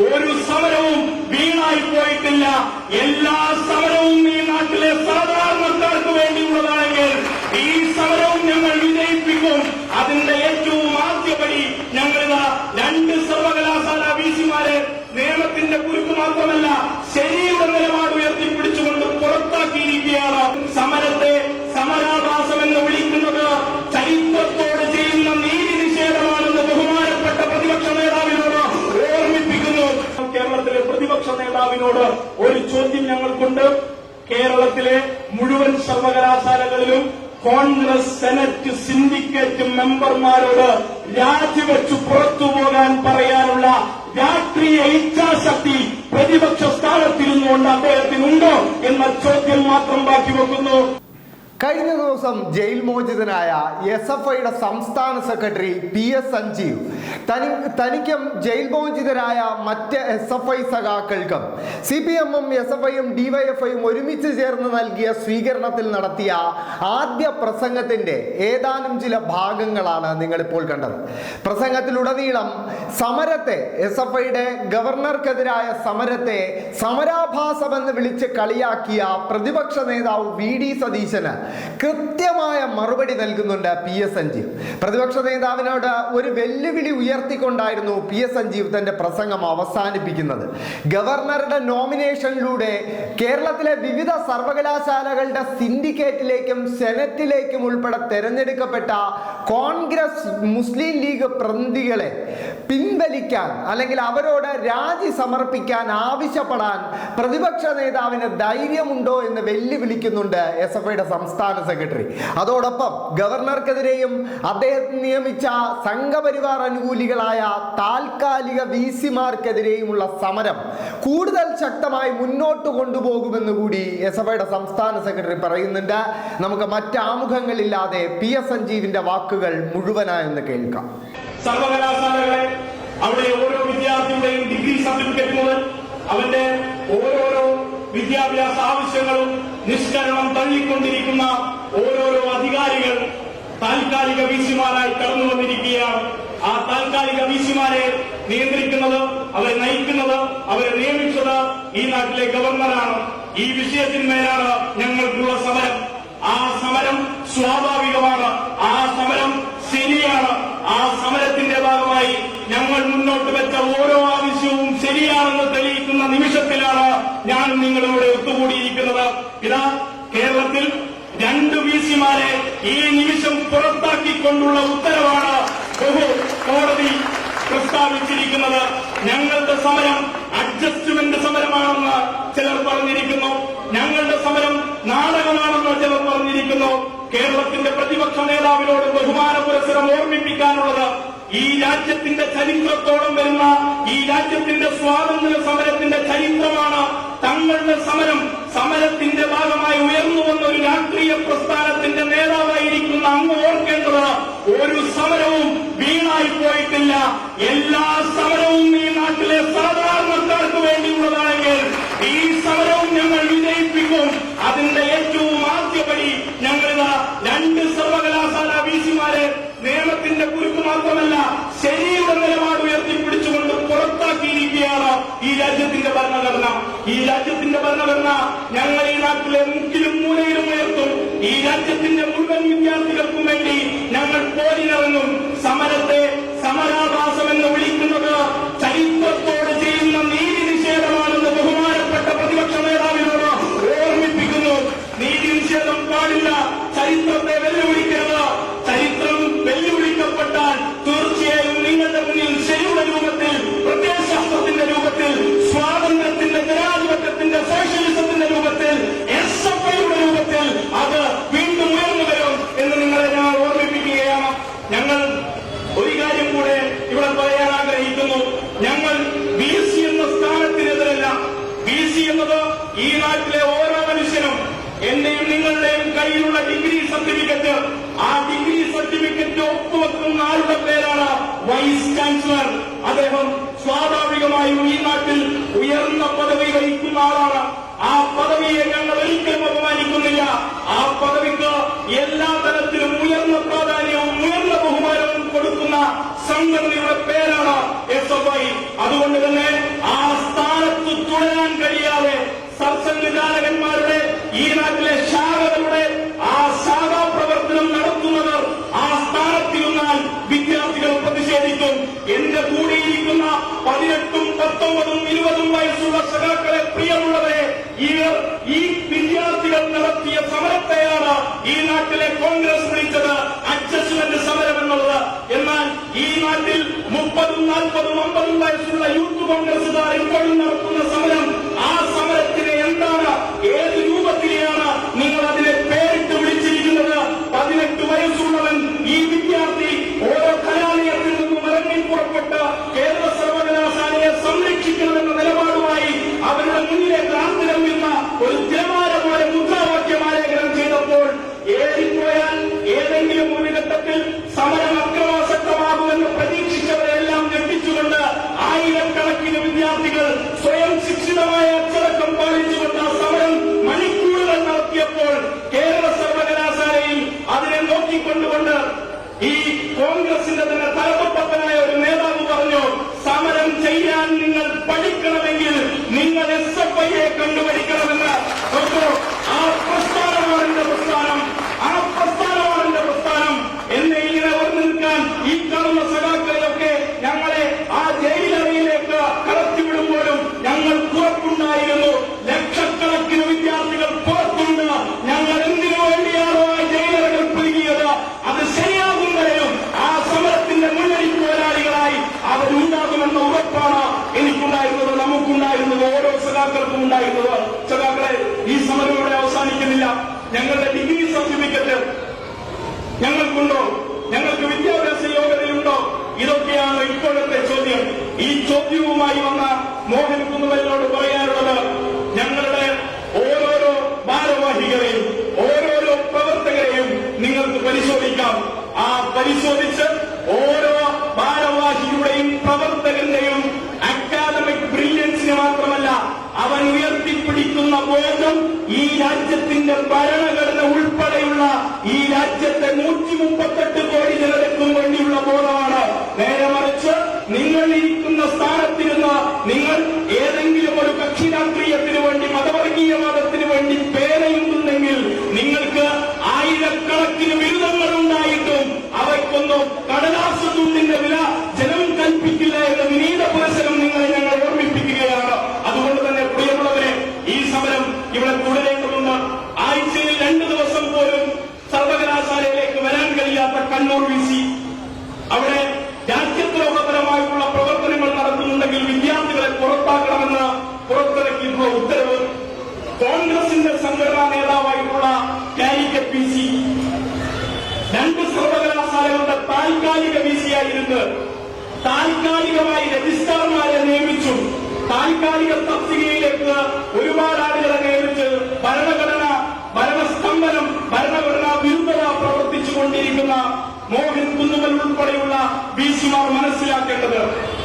ഒരു സമരവും വീണായി പോയിട്ടില്ല. എല്ലാ സമരവും ഈ നേതാവിനോട് ഒരു ചോദ്യം ഞങ്ങൾക്കുണ്ട്. കേരളത്തിലെ മുഴുവൻ സർവകലാശാലകളിലും കോൺഗ്രസ് സെനറ്റ് സിൻഡിക്കേറ്റ് മെമ്പർമാരോട് രാജിവെച്ചു പുറത്തു പോകാൻ പറയാനുള്ള രാഷ്ട്രീയ ഇച്ഛാശക്തി പ്രതിപക്ഷ സ്ഥാനത്തിരുന്നുകൊണ്ട് അദ്ദേഹത്തിനുണ്ടോ എന്ന ചോദ്യം മാത്രം ബാക്കി വെക്കുന്നു. കഴിഞ്ഞ ദിവസം ജയിൽ മോചിതനായ എസ് എഫ് ഐയുടെ സംസ്ഥാന സെക്രട്ടറി പി എസ് സഞ്ജീവ് തനി തനിക്കും ജയിൽ മോചിതരായ മറ്റ് എസ് എഫ് ഐ സഖാക്കൾക്കും സി പി എമ്മും എസ് എഫ് ഐയും ഡിവൈഎഫ്ഐയും ഒരുമിച്ച് ചേർന്ന് നൽകിയ സ്വീകരണത്തിൽ നടത്തിയ ആദ്യ പ്രസംഗത്തിന്റെ ഏതാനും ചില ഭാഗങ്ങളാണ് നിങ്ങളിപ്പോൾ കണ്ടത്. പ്രസംഗത്തിലുടനീളം സമരത്തെ എസ് എഫ് ഐയുടെ ഗവർണർക്കെതിരായ സമരത്തെ സമരാഭാസമെന്ന് വിളിച്ച് കളിയാക്കിയ പ്രതിപക്ഷ നേതാവ് വി ഡി സതീശന് കൃത്യമായ മറുപടി നൽകുന്നുണ്ട് പി എസ് സഞ്ജീവ്. പ്രതിപക്ഷ നേതാവിനോട് ഒരു വെല്ലുവിളി ഉയർത്തിക്കൊണ്ടായിരുന്നു പി എസ് സഞ്ജീവ് തന്റെ പ്രസംഗം അവസാനിപ്പിക്കുന്നത്. ഗവർണറുടെ നോമിനേഷനിലൂടെ കേരളത്തിലെ വിവിധ സർവകലാശാലകളുടെ സിൻഡിക്കേറ്റിലേക്കും സെനറ്റിലേക്കും ഉൾപ്പെടെ തെരഞ്ഞെടുക്കപ്പെട്ട കോൺഗ്രസ് മുസ്ലിം ലീഗ് പ്രതിനിധികളെ പിൻവലിക്കാൻ അല്ലെങ്കിൽ അവരോട് രാജി സമർപ്പിക്കാൻ ആവശ്യപ്പെടാൻ പ്രതിപക്ഷ നേതാവിന് ധൈര്യമുണ്ടോ എന്ന് വെല്ലുവിളിക്കുന്നുണ്ട് എസ് എഫ് ഐയുടെ സംസ്ഥാന സെക്രട്ടറി. അതോടൊപ്പം ഗവർണർക്കെതിരെയും അദ്ദേഹം നിയമിച്ച സംഘപരിവാർ അനുകൂലികളായ താൽക്കാലിക വി സിമാർക്കെതിരെയുമുള്ള സമരം കൂടുതൽ ശക്തമായി മുന്നോട്ട് കൊണ്ടുപോകുമെന്ന് കൂടി എസ് എഫ് സംസ്ഥാന സെക്രട്ടറി പറയുന്നുണ്ട്. നമുക്ക് മറ്റാമുഖങ്ങളില്ലാതെ പി എസ് സഞ്ജീവിന്റെ വാക്കുകൾ മുഴുവനായെന്ന് കേൾക്കാം. സർവകലാശാലകളെ അവിടെ ഓരോ വിദ്യാർത്ഥിയുടെയും ഡിഗ്രി സർട്ടിഫിക്കറ്റ് അവന്റെ ഓരോരോ വിദ്യാഭ്യാസ ആവശ്യങ്ങളും നിഷ്കരണം തള്ളിക്കൊണ്ടിരിക്കുന്ന ഓരോരോ അധികാരികൾ താൽക്കാലിക വിസിമാരായി കടന്നു വന്നിരിക്കുകയാണ്. ആ താൽക്കാലിക വിസിമാരെ നിയന്ത്രിക്കുന്നത് അവരെ നയിക്കുന്നത് അവരെ നിയമിച്ചത് ഈ നാട്ടിലെ ഗവർണറാണ്. ഈ വിഷയത്തിന്മേലാണ് ഞങ്ങൾക്കുള്ള സമരം. ആ സമരം സ്വാഭാവികമാണ്. ആ സമരം ശരിയാണ്. ആ സമരത്തിന്റെ ഭാഗമായി ഞങ്ങൾ മുന്നോട്ട് വെച്ച ഓരോ ആവശ്യവും ശരിയാണെന്ന് തെളിയിക്കുന്ന നിമിഷത്തിലാണ് ഞാൻ നിങ്ങളിവിടെ ഒത്തുകൂടിയിരിക്കുന്നത്. ഇതാ കേരളത്തിൽ രണ്ട് വി സിമാരെ ഈ നിമിഷം പുറത്താക്കിക്കൊണ്ടുള്ള ഉത്തരവാണ് കോടതി പ്രസ്താവിച്ചിരിക്കുന്നത്. ഞങ്ങളുടെ സമരം അഡ്ജസ്റ്റ്മെന്റ് സമരമാണെന്ന് ചിലർ പറഞ്ഞിരിക്കുന്നു. ഞങ്ങളുടെ സമരം നാടകമാണെന്ന് ചിലർ പറഞ്ഞിരിക്കുന്നു. കേരളത്തിന്റെ പ്രതിപക്ഷ നേതാവിനോട് ബഹുമാന പുരസ്സരം ഓർമ്മിപ്പിക്കാനുള്ളത് ഈ രാജ്യത്തിന്റെ ചരിത്രത്തോളം വരുന്ന ഈ രാജ്യത്തിന്റെ സ്വാതന്ത്ര്യ സമരത്തിന്റെ ചരിത്രമാണ് തങ്ങളുടെ സമരം. സമരത്തിന്റെ ഭാഗമായി ഉയർന്നു വന്ന ഒരു രാഷ്ട്രീയ പ്രസ്ഥാനത്തിന്റെ നേതാവായിരിക്കുന്ന അങ്ങ് ഓർക്കേണ്ടത് ഒരു സമരവും വീണായി പോയിട്ടില്ല. എല്ലാ സമരവും നാട്ടിലെ മുക്കിലും മൂലയിലും ഉയർത്തും. ഈ രാജ്യത്തിന്റെ മുഴുവൻ വിദ്യാർത്ഥികൾക്കും വേണ്ടി ഞങ്ങൾ പോരിനിറങ്ങും. സമരത്തെ സമരാഭാസം എന്ന് വിളിക്കുന്നത് ചരിത്രത്തോട് ഈ നാട്ടിലെ ഓരോ മനുഷ്യനും എന്റെയും നിങ്ങളുടെയും കയ്യിലുള്ള ഡിഗ്രി സർട്ടിഫിക്കറ്റ് ആ ഡിഗ്രി സർട്ടിഫിക്കറ്റ് ഒപ്പുവെക്കുന്ന ആളുടെ പേരാണ് വൈസ് ചാൻസലർ അദ്ദേഹം സ്വാഭാവികമായും ഈ നാട്ടിൽ ഉയർന്ന പദവി വഹിക്കുന്ന ആളാണ്. ആ പദവിയെ ഞങ്ങൾ ഒരിക്കലും അപമാനിക്കുന്നില്ല. ആ പദവിക്ക് എല്ലാ തരത്തിലും ഉയർന്ന പ്രാധാന്യവും ഉയർന്ന ബഹുമാനവും കൊടുക്കുന്ന സംഘടനയുടെ പേരാണ് എസ് എഫ് ഐ അതുകൊണ്ട് തന്നെ ആ സർസംഘചാലകന്മാരുടെ ഈ നാട്ടിലെ ശാഖകളുടെ ആ ശാഖാ പ്രവർത്തനം നടത്തുന്നവർ ആ സ്ഥാനത്തിരുന്നാൽ വിദ്യാർത്ഥികൾ പ്രതിഷേധിക്കും. എന്റെ കൂടെയിരിക്കുന്ന പതിനെട്ടും പത്തൊമ്പതും ഇരുപതും വയസ്സുള്ള സഖാക്കളെ പ്രിയമുള്ളവരെ ഇവർ ഈ വിദ്യാർത്ഥികൾ നടത്തിയ സമരത്തെയാണ് ഈ നാട്ടിലെ കോൺഗ്രസ് വിളിച്ചത് അഡ്ജസ്റ്റ്മെന്റ് സമരം എന്നുള്ളത്. എന്നാൽ ഈ നാട്ടിൽ മുപ്പതും നാൽപ്പതും അമ്പതും വയസ്സുള്ള യൂത്ത് കോൺഗ്രസുകാർ ഇപ്പോഴും നടത്തുന്ന സമരം ആ സമരത്തിന് എന്താണ് നിങ്ങൾ എസ് എഫ് നോക്കൂ. ആ പ്രസ്ഥാനമാണ് എന്റെ പ്രസ്ഥാനം ആ പ്രസ്ഥാനമാണ് എന്റെ പ്രസ്ഥാനം എന്നെ ഇങ്ങനെ വന്നു നിൽക്കാൻ ഈ കാണുന്ന സഖാക്കളെയൊക്കെ ഞങ്ങളെ ആ ജയിലറയിലേക്ക് കടത്തിവിടുമ്പോഴും ഞങ്ങൾ പുറത്തുണ്ടായിരുന്നു ലക്ഷക്കണക്കിന് വിദ്യാർത്ഥികൾ പുറത്തുണ്ട് ഞങ്ങൾ എന്തിനു വേണ്ടിയാണോ ആ ജയിലറകൾ പുലുകിയത് അത് ശരിയാകും വരെയും ആ സമരത്തിന്റെ മുന്നണി പോരാളികളായി അവരുണ്ടാകുമെന്ന ഉറപ്പാണ് എനിക്കുണ്ടായിരുന്നത് നമുക്കുണ്ടായിരുന്നത് ഓരോ ഉണ്ടായിരുന്നത്? സഖാക്കളെ ഈ സമരം ഇവിടെ അവസാനിക്കുന്നില്ല. ഞങ്ങളുടെ ഡിഗ്രി സർട്ടിഫിക്കറ്റ് ഞങ്ങൾക്കുണ്ടോ? ഞങ്ങൾക്ക് വിദ്യാഭ്യാസ യോഗ്യതയുണ്ടോ? ഇതൊക്കെയാണ് ഇപ്പോഴത്തെ ചോദ്യം. ഈ ചോദ്യവുമായി വന്ന മോഹൻ കുന്നുവലിനോട് പറയാനുള്ളത് ഞങ്ങളുടെ ഓരോരോ ഭാരവാഹികളെയും ഓരോരോ പ്രവർത്തകരെയും നിങ്ങൾക്ക് പരിശോധിക്കാം. ആ പരിശോധിച്ച് ഓരോ ഭാരവാഹിയുടെയും പ്രവർത്തകന്റെയും ഉയർത്തിപ്പിടിക്കുന്ന ബോധം ഈ രാജ്യത്തിന്റെ ഭരണഘടന ഉൾപ്പെടെയുള്ള ഈ രാജ്യത്തെ നൂറ്റി മുപ്പത്തെട്ട് കോടി ജനതയ്ക്കും വേണ്ടിയുള്ള ബോധമാണ്. നേരെ മറിച്ച് നിങ്ങൾ ഇരിക്കുന്ന സ്ഥാനത്തിരുന്ന് നിങ്ങൾ ഏതെങ്കിലും ഒരു കക്ഷി രാഷ്ട്രീയത്തിന് വേണ്ടി മതവർഗീയവാദത്തിന് വേണ്ടി പേരയുണ്ടെങ്കിൽ നിങ്ങൾക്ക് ആയിരക്കണക്കിന് ബിരുദങ്ങൾ ഉണ്ടായിട്ടും അവയ്ക്കൊന്നും കടലാസ് തുണ്ടിന്റെ വില ജനം കൽപ്പിക്കില്ല എന്ന വിനീത പുരസരം നിങ്ങളെ ഞങ്ങൾ ഓർമ്മിപ്പിക്കുകയാണ് അതുകൊണ്ട് തന്നെ പ്രിയമുള്ളവരെ ഈ സമരം ഇവിടെ തുടരേണ്ടതുണ്ട് ആഴ്ചയിൽ രണ്ട് ദിവസം പോലും സർവകലാശാലയിലേക്ക് വരാൻ കഴിയാത്ത കണ്ണൂർ വി സി അവിടെ രാജ്യദ്രോഹപരമായിട്ടുള്ള പ്രവർത്തനങ്ങൾ നടത്തുന്നുണ്ടെങ്കിൽ വിദ്യാർത്ഥികളെ പുറത്താക്കണമെന്ന് പുറത്തിറക്കിയിട്ടുള്ള ഉത്തരവ് കോൺഗ്രസിന്റെ സംഘടനാ നേതാവായിട്ടുള്ള കാലിക്കറ്റ് പി സി രണ്ട് സർവകലാശാലകളുടെ താൽക്കാലിക വി സി ആയിരുന്നു താൽക്കാലികമായി രജിസ്ട്രാർമാരെ നിയമിച്ചു. താൽക്കാലിക തസ്തികയിലേക്ക് ഒരുപാട് ആളുകളെ നിയമിച്ച് ഭരണഘടന ഭരണസ്തംഭനം ഭരണഘടനാ വിരുദ്ധത പ്രവർത്തിച്ചുകൊണ്ടിരിക്കുന്ന മോഹൻ കുന്നുമൽ ഉൾപ്പെടെയുള്ള ബി സിമാർ മനസ്സിലാക്കേണ്ടത്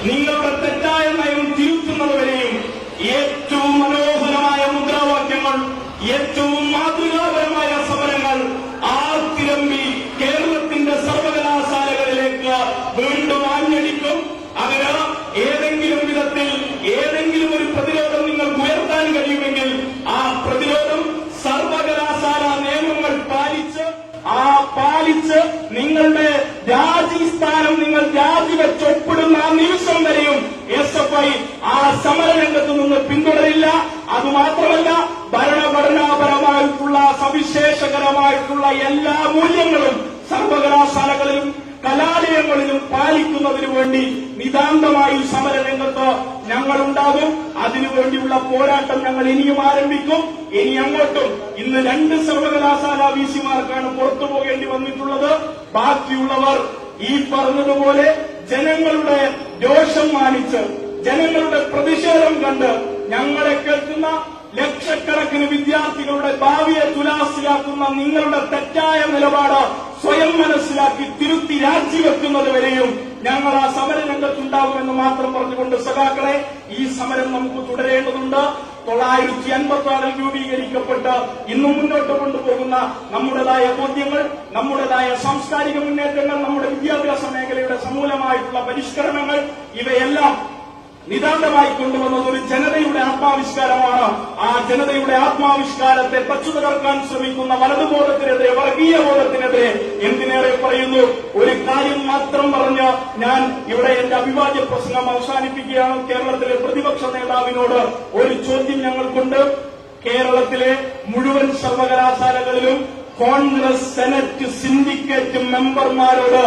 നിങ്ങളുടെ തെറ്റായ നയം തിരുത്തുന്നതുവരെയും ഏറ്റവും മനോഹരമായ മുദ്രാവാക്യങ്ങൾ ഏറ്റവും മാതൃകാപരമായ സമരങ്ങൾ ആർത്തിരമ്പി കേരളത്തിന്റെ സർവകലാശാലകളിലേക്ക് വീണ്ടും അതിന് ഏതെങ്കിലും വിധത്തിൽ ഏതെങ്കിലും ഒരു പ്രതിരോധം നിങ്ങൾക്ക് ഉയർത്താൻ കഴിയുമെങ്കിൽ ആ പ്രതിരോധം സർവകലാശാല നിയമങ്ങൾ പാലിച്ച് ആ പാലിച്ച് നിങ്ങളുടെ രാജിസ്ഥാനം നിങ്ങൾ രാജിവെച്ച് ഒപ്പിടുന്ന ആ നിമിഷം വരെയും എസ് എഫ് ഐ ആ സമരരംഗത്ത് നിന്ന് പിന്തുടരില്ല. അതുമാത്രമല്ല ഭരണഘടനാപരമായിട്ടുള്ള സവിശേഷകരമായിട്ടുള്ള എല്ലാ മൂല്യങ്ങളും സർവകലാശാലകളിലും കലാലയങ്ങളിലും പാലിക്കുന്നതിനു വേണ്ടി നിതാന്തമായി സമരരംഗത്ത് ഞങ്ങൾ ഉണ്ടാകും അതിനുവേണ്ടിയുള്ള പോരാട്ടം ഞങ്ങൾ ഇനിയും ആരംഭിക്കും. ഇനി അങ്ങോട്ടും ഇന്ന് രണ്ട് സർവകലാശാല വി സിമാർക്കാണ് പുറത്തു പോകേണ്ടി വന്നിട്ടുള്ളത്. ബാക്കിയുള്ളവർ ഈ പറഞ്ഞതുപോലെ ജനങ്ങളുടെ രോഷം മാനിച്ച് ജനങ്ങളുടെ പ്രതിഷേധം കണ്ട് ഞങ്ങളെ കേൾക്കുന്ന ലക്ഷക്കണക്കിന് വിദ്യാർത്ഥികളുടെ ഭാവിയെ തുലാസിലാക്കുന്ന നിങ്ങളുടെ തെറ്റായ നിലപാട് സ്വയം മനസ്സിലാക്കി തിരുത്തി രാജിവെക്കുന്നത് വരെയും ഞങ്ങൾ ആ സമര രംഗത്തുണ്ടാവുമെന്ന് മാത്രം പറഞ്ഞുകൊണ്ട് സഖാക്കളെ ഈ സമരം നമുക്ക് തുടരേണ്ടതുണ്ട്. തൊള്ളായിരത്തി അൻപത്തി ആറിൽ രൂപീകരിക്കപ്പെട്ട് ഇന്നും മുന്നോട്ട് കൊണ്ടുപോകുന്ന നമ്മുടേതായ ബോധ്യങ്ങൾ നമ്മുടേതായ സാംസ്കാരിക മുന്നേറ്റങ്ങൾ നമ്മുടെ വിദ്യാഭ്യാസ മേഖലയുടെ സമൂലമായിട്ടുള്ള പരിഷ്കരണങ്ങൾ ഇവയെല്ലാം നിതാന്തമായി കൊണ്ടുവന്നത് ഒരു ജനതയുടെ ആത്മാവിഷ്കാരമാണ്. ആ ജനതയുടെ ആത്മാവിഷ്കാരത്തെ പച്ചു തകർക്കാൻ ശ്രമിക്കുന്ന വലതുബോധത്തിനെതിരെ വർഗീയ ബോധത്തിനെതിരെ എന്തിനേറെ പറയുന്നു? ഒരു കാര്യം മാത്രം പറഞ്ഞ് ഞാൻ ഇവിടെ എന്റെ അഭിവാദ്യ പ്രസംഗം അവസാനിപ്പിക്കുകയാണ് കേരളത്തിലെ പ്രതിപക്ഷ നേതാവിനോട്. ഒരു ചോദ്യം ഞങ്ങൾക്കുണ്ട്. കേരളത്തിലെ മുഴുവൻ സർവകലാശാലകളിലും കോൺഗ്രസ് സെനറ്റ് സിൻഡിക്കേറ്റ് മെമ്പർമാരോട്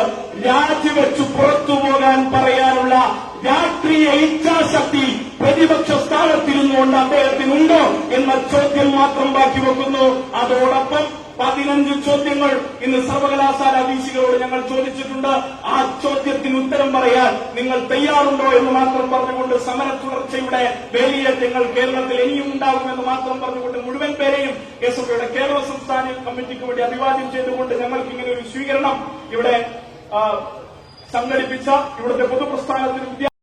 രാജിവെച്ചു പുറത്തു ചോദ്യങ്ങൾ ഇന്ന് സർവകലാശാല വീശികളോട് ഞങ്ങൾ ചോദിച്ചിട്ടുണ്ട്. ആ ചോദ്യത്തിന് ഉത്തരം പറയാൻ നിങ്ങൾ തയ്യാറുണ്ടോ എന്ന് മാത്രം പറഞ്ഞുകൊണ്ട് സമര തുടർച്ചയുടെ വേലിയേറ്റങ്ങൾ കേരളത്തിൽ ഇനിയും ഉണ്ടാകുമെന്ന് മാത്രം പറഞ്ഞുകൊണ്ട് മുഴുവൻ പേരെയും എസ് എഫ് ഐയുടെ കേരള സംസ്ഥാന കമ്മിറ്റിക്ക് വേണ്ടി അഭിവാദ്യം ചെയ്തുകൊണ്ട് ഞങ്ങൾക്ക് ഇങ്ങനെ ഒരു സ്വീകരണം ഇവിടെ സംഘടിപ്പിച്ച ഇവിടുത്തെ പൊതുപ്രസ്ഥാനത്തിന്